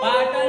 Bata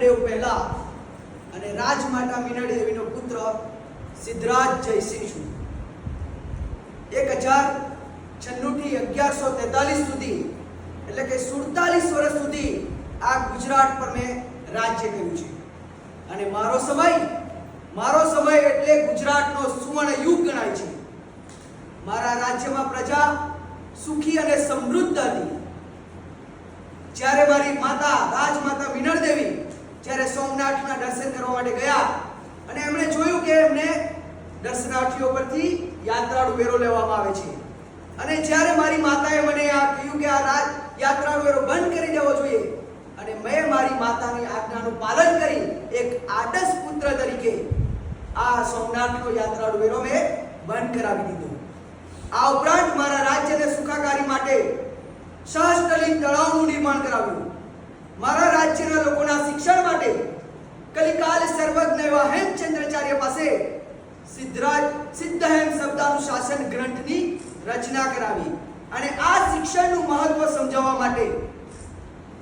Karnadev પહેલા અને રાજમાતા મીનાળી દેવીનો પુત્ર સિદ્ધરાજ જયસિંહ છું. એક હજાર છન્નુંથી અગિયારસો તેતાલીસ સુધી, એટલે કે સુડતાલીસ વર્ષ સુધી આ ગુજરાત પર મેં રાજ્ય કર્યું છે. અને મારો સમય મારો સમય એટલે ગુજરાતનો સુવર્ણ યુગ ગણાય છે. મારા રાજ્યમાં પ્રજા સુખી અને સમૃદ્ધ હતી. જ્યારે મારી માતા, રાજમાતા વિનળ દેવી જ્યારે સોમનાથના દર્શન કરવા માટે ગયા અને એમણે જોયું કે એમને દર્શનાર્થીઓ પરથી યાત્રાળુ વેરો લેવામાં આવે છે. અને જ્યારે મારી માતાએ મને આ કહ્યું કે આ યાત્રાળુ વેરો બંધ કરી દેવો જોઈએ અને મેં મારી માતાની આજ્ઞાનું પાલન કરી એક આદર્શ પુત્ર તરીકે આ સોમનાથનો યાત્રાળુ વેરો મેં બંધ કરાવી દીધો. આ ઉપરાંત મારા રાજ્યને સુખાકારી માટે સહસ્તલિંગ તળાવનું નિર્માણ કરાવ્યું. મારા રાજ્યના લોકોના શિક્ષણ માટે કલિકાલ સર્વજ્ઞ એવા હેમચંદ્રાચાર્ય પાસે સિદ્ધરાજ સિદ્ધહેમ શાસન ગ્રંથની રચના કરાવી અને આ શિક્ષણનું મહત્વ સમજાવવા માટે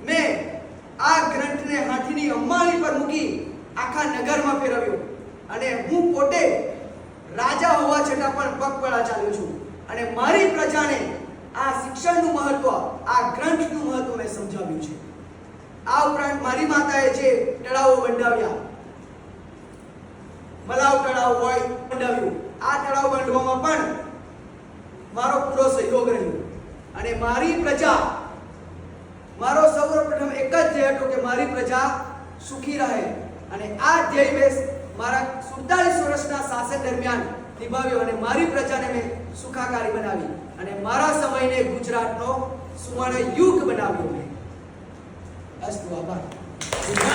મેં આ ગ્રંથને હાથીની અંબાણી પર મૂકી આખા નગરમાં ફેરવ્યો અને હું પોતે રાજા હોવા છતાં પણ પગપળા ચાલ્યો છું અને મારી પ્રજાને આ શિક્ષણનું મહત્વ, આ ગ્રંથનું મહત્વ મેં સમજાવ્યું છે. આ ઉપરાંત મારી માતાએ જે તળાવો બંધાવ્યા મલાવ તળાવ હોય બંધાવ્યું. આ તળાવ બાંધવામાં પણ મારો પૂરો સહયોગ રહ્યો. અને મારી પ્રજા, મારો સૌપ્રથમ એક જ ધ્યેય હતો કે મારી પ્રજા સુખી રહે. અને આ ધ્યેય મેં મારા સુડતાલીસ વર્ષના શાસન દરમિયાન નિભાવ્યો અને મારી પ્રજાને મેં સુખાકારી બનાવી. અને મારા સમયને ગુજરાતનો સુવર્ણ યુગ બનાવ્યો મેં. as to Abba.